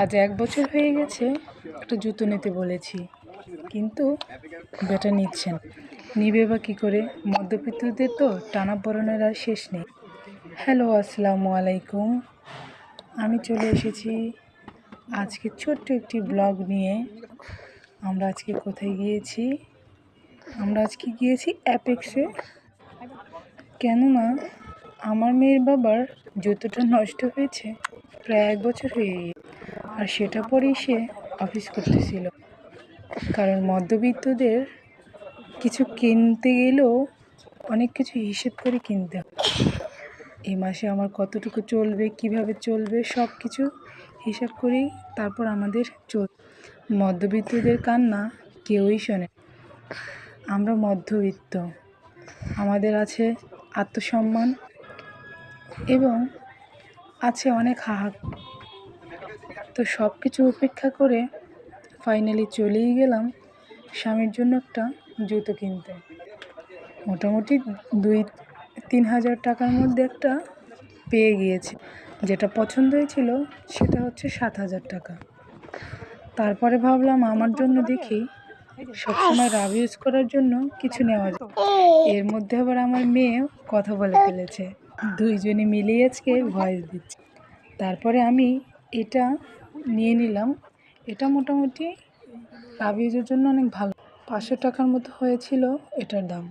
আজ এক বছর হয়ে গেছে একটা জুতো নিতে বলেছি, কিন্তু বেটা নিচ্ছেন নিবে বা কী করে? মধ্যবিত্তদের তো টানা পড়নের আর শেষ নেই। হ্যালো, আসসালামু আলাইকুম। আমি চলে এসেছি আজকে ছোট্ট একটি ব্লগ নিয়ে। আমরা আজকে কোথায় গিয়েছি? আমরা আজকে গিয়েছি অ্যাপেক্সে। কেননা আমার মেয়ের বাবার জুতোটা নষ্ট হয়েছে, প্রায় এক বছর হয়ে আর সেটা পরেই সে অফিস করতেছিল। কারণ মধ্যবিত্তদের কিছু কিনতে গেলেও অনেক কিছু হিসেব করে কিনতে হয়। এই মাসে আমার কতটুকু চলবে, কীভাবে চলবে সব কিছু হিসাব করেই তারপর আমাদের চল, মধ্যবিত্তদের কান্না কেউই শোনে আমরা মধ্যবিত্ত, আমাদের আছে আত্মসম্মান এবং আছে অনেক হাহা তো সব কিছু উপেক্ষা করে ফাইনালি চলেই গেলাম স্বামীর জন্য একটা জুতো কিনতে। মোটামুটি দুই, তিন হাজার টাকার মধ্যে একটা পেয়ে গিয়েছি। যেটা পছন্দ হয়েছিল সেটা হচ্ছে সাত হাজার টাকা। তারপরে ভাবলাম আমার জন্য দেখি সবসময় রাব ইউজ করার জন্য কিছু নেওয়া যায়। এর মধ্যে আবার আমার মেয়ে কথা বলে ফেলেছে। দুইজনে মিলিয়ে আজকে ভয়েস দিচ্ছে। তারপরে আমি এটা নিয়ে নিলাম। এটা মোটামুটি ভাবিজের জন্য অনেক ভালো। পাঁচশো টাকার মতো হয়েছিল এটার দাম।